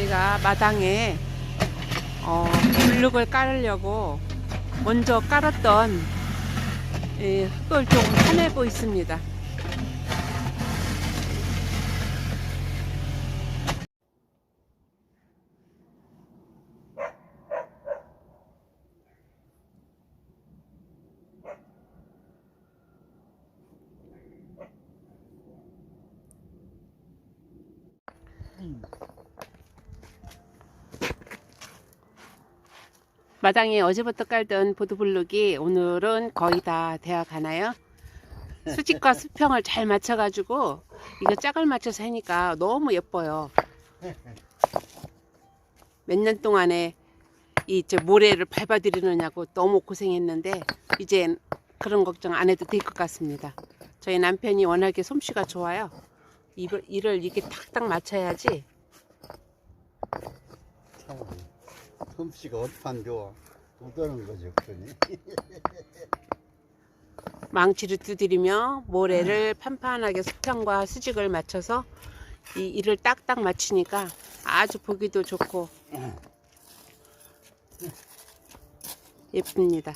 저희가 마당에 어, 블룩을 깔으려고 먼저 깔았던 예, 흙을 좀 파내고 있습니다. 마당에 어제부터 깔던 보드블록이 오늘은 거의 다 되어 가나요? 수직과 수평을 잘 맞춰가지고 이거 짝을 맞춰서 하니까 너무 예뻐요. 몇 년 동안에 이저 모래를 밟아들이느냐고 너무 고생했는데 이젠 그런 걱정 안 해도 될 것 같습니다. 저희 남편이 워낙에 솜씨가 좋아요. 이걸, 이를 이렇게 탁탁 맞춰야지 참, 솜씨가 어떡한 좋아. 못하는 거죠, 그러니. 망치를 두드리며 모래를 판판하게 수평과 수직을 맞춰서 이 이를 딱딱 맞추니까 아주 보기도 좋고 예쁩니다.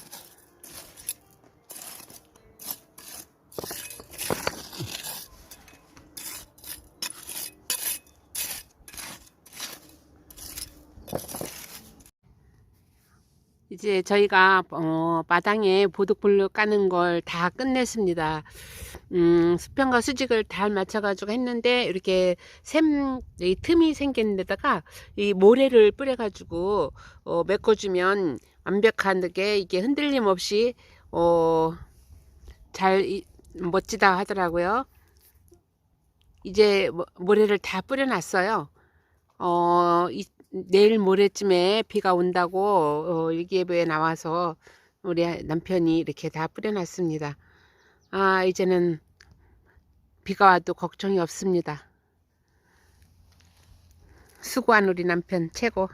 이제 저희가 어, 마당에 보드블록 까는 걸 다 끝냈습니다. 음, 수평과 수직을 잘 맞춰가지고 했는데 이렇게 샘, 이 틈이 생긴 데다가 이 모래를 뿌려가지고 어, 메꿔주면 완벽하게 이게 흔들림 없이 어, 잘 이, 멋지다 하더라고요. 이제 모- 모래를 다 뿌려놨어요. 어, 이, 내일 모레쯤에 비가 온다고 어, 일기예보에 나와서 우리 남편이 이렇게 다 뿌려놨습니다. 아, 이제는 비가 와도 걱정이 없습니다. 수고한 우리 남편 최고.